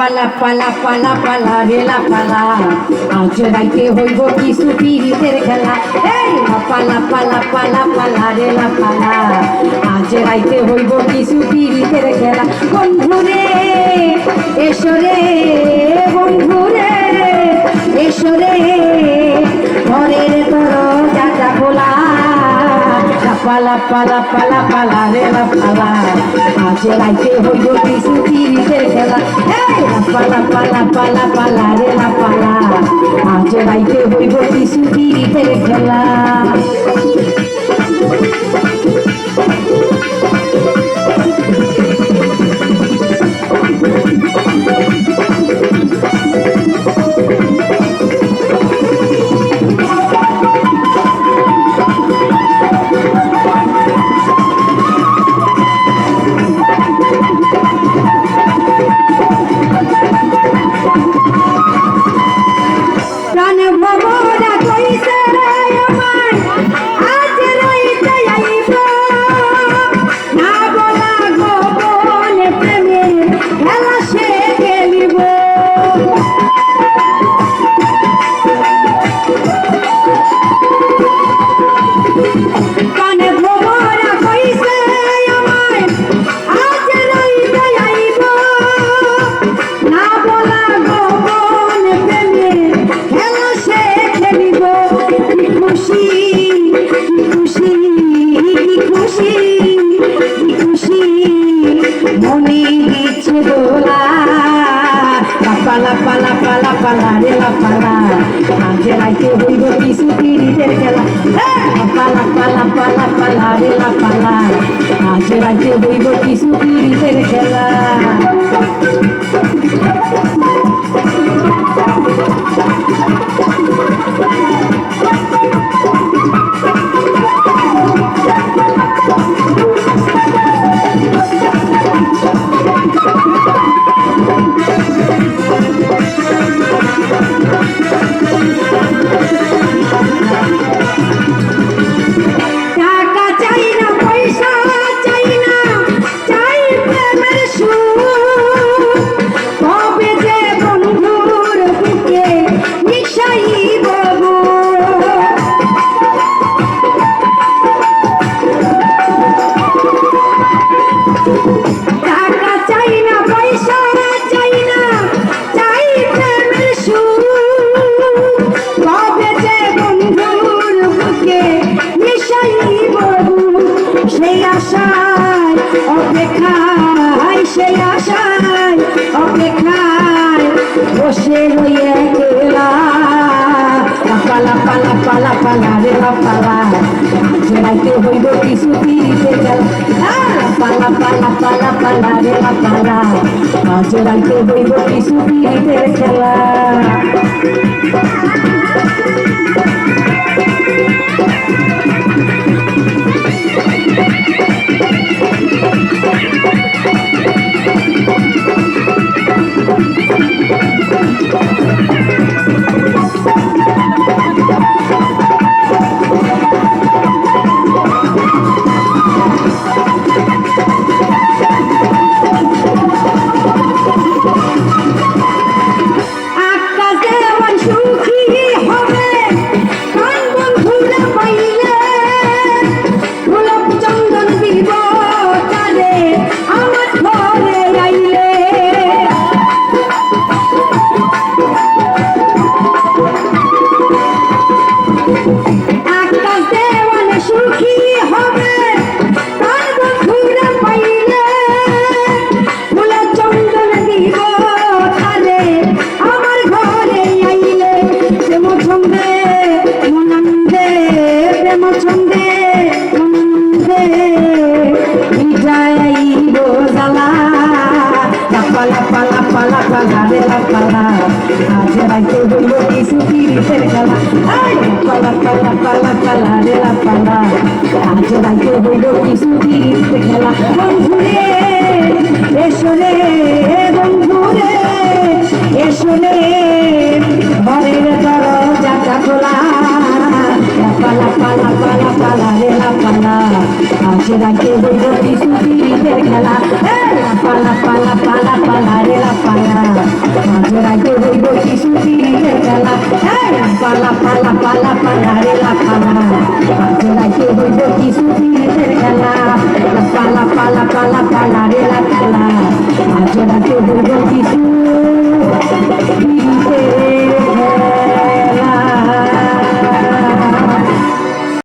পালা পালা পালা পালা রেলা পালা। আজ রাইতে হইব কিছু পিড়িতের খেলা। এই পালা পালা পালা পালা রেলা পালা। আজ রাইতে হইব কিছু পিড়িতের খেলা। বন্ধুরে, এসো রে। পালা পালা পালা পালা রে লা পালা। আজ রাইতে হইব কিছু তিরিতের খেলা। পালা পালা পালা পালা রে লা পালা। আজ রাইতে হইব কিছু তিরিতের খেলা। পালা পালা পালা পালা রে লা পালা আজ রাইতে হইব কিছু পিড়িতের খেলা। পালা পালা পালা পালা রে লা পালা আজ রাইতে হইব কিছু পিড়িতের খেলা। টাকা Oh. বসে রয়ে গেলা। পালা পালা পালা পালা রে পালা রাইতে হইব কিছু পিড়িতে গেল। পালা পালা পালা পালা রে পালা রাইতে হইব কিছু পিড়িতে খেলা রে লাপালা আজ রাইতে হইল কিছু পিড়িতের খেলা পালা পালা পালা পালা রে লাপালা আজ রাইতে হইল কিছু পিড়িতের খেলা বন্ধুরে এসো রে বন্ধুরে এসো রে ঘরের দরজাটা খোলা পালা পালা পালা পালা রে পালা আজ রাইতে হইব কিছু পিড়িতের খেলা পালা পালা পালা পালা রে পালা আজরাকে হইব শিশু তিরিকে চালা পালা পালা পালা পালা রে লা পালা আজরাকে হইব শিশু তিরিকে চালা পালা পালা পালা পালা রে লা